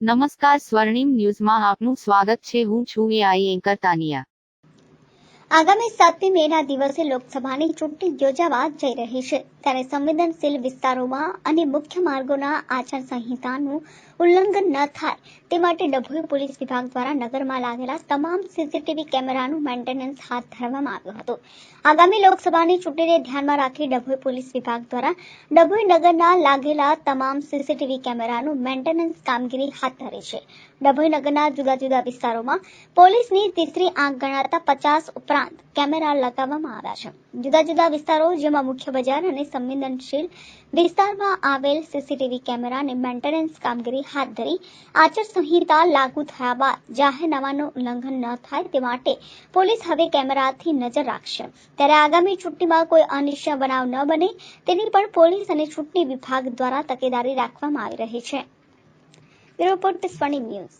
નમસ્કાર સ્વર્ણિમ ન્યૂઝમાં આપનું સ્વાગત છે. હું છું એઆઈ એન્કર તાનિયા. આગામી સાતમી મેના દિવસે લોકસભાની ચૂંટણી યોજાવા જઈ રહી છે. ત્યારે સંવેદનશીલ વિસ્તારોમાં અને મુખ્ય માર્ગોના આચાર સંહિતાનું ઉલ્લંઘન ન થાય તે માટે ડભોઈ પોલીસ વિભાગ દ્વારા નગરમાં લાગેલા તમામ સીસીટીવી કેમેરાનું મેન્ટેનન્સ હાથ ધરવામાં આવ્યું હતું. આગામી લોકસભાની ચૂંટણીને ધ્યાનમાં રાખી ડભોઈ પોલીસ વિભાગ દ્વારા ડભોઈ નગરના લાગેલા તમામ સીસીટીવી કેમેરાનું મેન્ટેનન્સ કામગીરી હાથ ધરી છે. ડભોઈ નગરના જુદા જુદા વિસ્તારોમાં પોલીસની તીસરી આંખ ગણાતા પચાસ ઉપરાંત કેમેરા લગાવવામાં આવ્યા છે. જુદા જુદા વિસ્તારો જેમાં મુખ્ય બજાર અને સંવેદનશીલ વિસ્તારમાં આવેલ સીસીટીવી કેમેરાની મેન્ટેનન્સ કામગીરી હાથ ધરી આચારસંહિતા લાગુ થયા બાદ જાહેરનામાનું ઉલ્લંઘન ન થાય તે માટે પોલીસ હવે કેમેરાથી નજર રાખશે. ત્યારે આગામી ચૂંટણીમાં કોઈ અનિશ્ચય બનાવ ન બને તેની પણ પોલીસ અને ચૂંટણી વિભાગ દ્વારા તકેદારી રાખવામાં આવી રહી છે. રિપોર્ટ, સ્વર્ણિમ ન્યૂઝ.